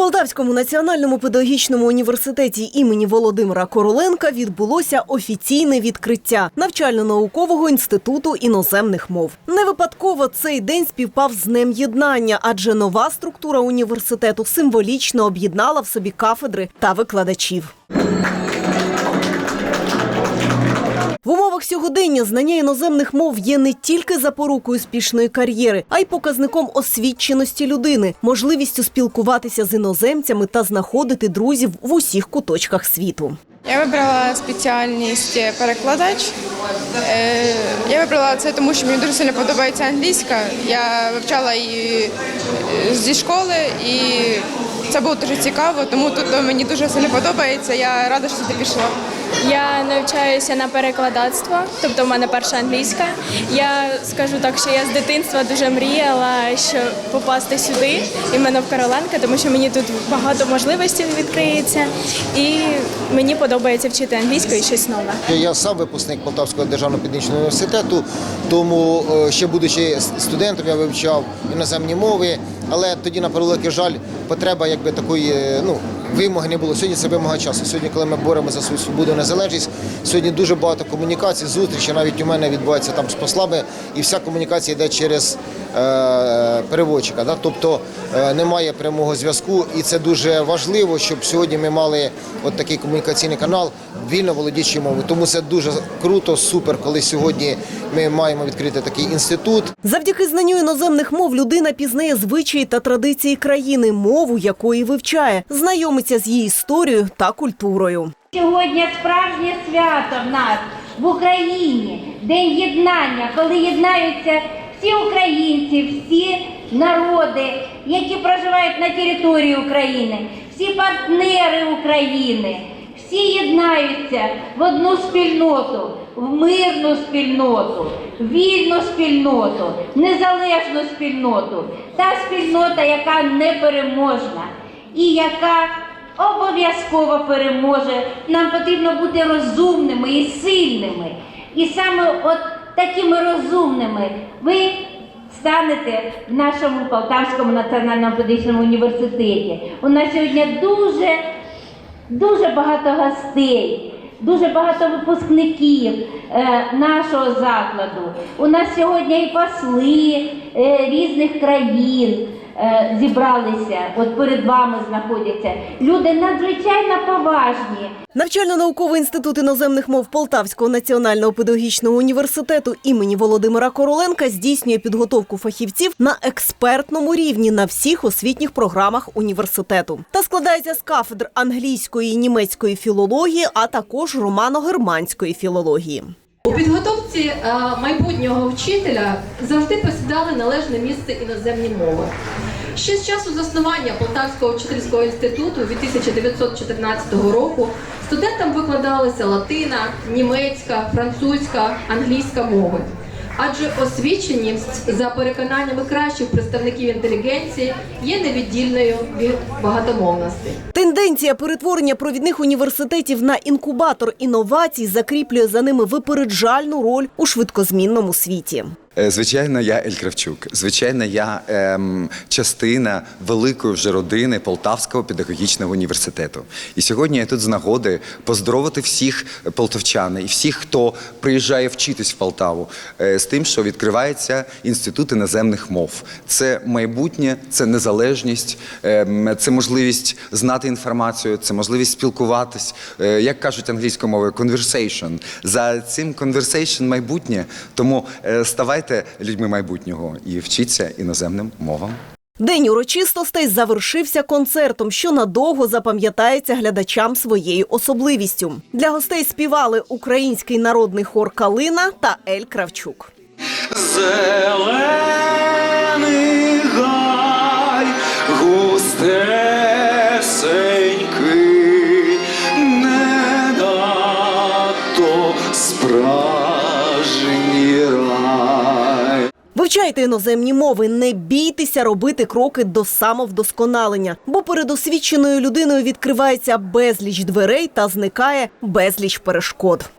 Полтавському національному педагогічному університеті імені Володимира Короленка відбулося офіційне відкриття навчально-наукового інституту іноземних мов. Не випадково цей день співпав з Днем єднання, адже нова структура університету символічно об'єднала в собі кафедри та викладачів. В умовах сьогодення знання іноземних мов є не тільки запорукою успішної кар'єри, а й показником освіченості людини, можливістю спілкуватися з іноземцями та знаходити друзів в усіх куточках світу. Я вибрала спеціальність перекладач. Е, Я вибрала це тому, що мені дуже сильно подобається англійська. Я вивчала її е, зі школи і це було дуже цікаво, тому тут мені дуже сильно подобається. Я рада, що сюди пішла. Я навчаюся на перекладацтво, тобто в мене перша англійська. Я скажу так, що я з дитинства дуже мріяла, що попасти сюди, іменно в Короленка, тому що мені тут багато можливостей відкриється, і мені подобається вчити англійську і щось нове. Я сам випускник Полтавського державного педагогічного університету, тому е, ще будучи студентом, я вивчав іноземні мови, але тоді, на превеликий жаль, потреба якби такої е, ну, вимоги не було. Сьогодні це вимога часу. Сьогодні, коли ми боремося за свою свободу незалежність, сьогодні дуже багато комунікацій, зустрічей. Навіть у мене відбувається там з послами, і вся комунікація йде через е, переводчика. Да? Тобто е, немає прямого зв'язку, і це дуже важливо, щоб сьогодні ми мали от такий комунікаційний канал вільно володіючи мовою. Тому це дуже круто, супер, коли сьогодні ми маємо відкрити такий інститут. Завдяки знанню іноземних мов людина пізнає звичаї та традиції країни, мову якої вивчає, знайомиться з її історією та культурою. Сьогодні справжнє свято в нас в Україні, День єднання, коли єднаються всі українці, всі народи, які проживають на території України, всі партнери України, всі єднаються в одну спільноту, в мирну спільноту, вільну спільноту, незалежну спільноту, та спільнота, яка непереможна і яка обов'язково переможе. Нам потрібно бути розумними і сильними. І саме от такими розумними ви станете в нашому Полтавському національному педагогічному університеті. У нас сьогодні дуже, дуже багато гостей. Дуже багато випускників е, нашого закладу. У нас сьогодні і посли е, різних країн зібралися. От перед вами знаходяться люди надзвичайно поважні. Навчально-науковий інститут іноземних мов Полтавського національного педагогічного університету імені Володимира Короленка здійснює підготовку фахівців на експертному рівні на всіх освітніх програмах університету та складається з кафедр англійської і німецької філології, а також романо-германської філології. У підготовці е, майбутнього вчителя завжди посідали належне місце іноземні мови. Ще з часу заснування Полтавського вчительського інституту від 1914 року студентам викладалися латина, німецька, французька, англійська мови. Адже освіченість за переконаннями кращих представників інтелігенції є невіддільною від багатомовності. Тенденція перетворення провідних університетів на інкубатор інновацій закріплює за ними випереджальну роль у швидкозмінному світі. Е, Звичайно, я Ель Кравчук. Звичайно, я ем, частина великої вже родини Полтавського педагогічного університету. І сьогодні я тут з нагоди поздоровити всіх полтавчан і всіх, хто приїжджає вчитись в Полтаву, е, з тим, що відкривається інститут іноземних мов. Це майбутнє, це незалежність, ем, це можливість знати інформацію, це можливість спілкуватись. Е, Як кажуть англійською мовою, conversation. За цим conversation майбутнє. Тому е, ставайте людьми майбутнього і вчіться іноземним мовам. День урочистостей завершився концертом, що надовго запам'ятається глядачам своєю особливістю. Для гостей співали український народний хор Калина та Ель Кравчук. Зелений гай, густесенький, Вивчайте іноземні мови, не бійтеся робити кроки до самовдосконалення, бо перед освіченою людиною відкривається безліч дверей та зникає безліч перешкод.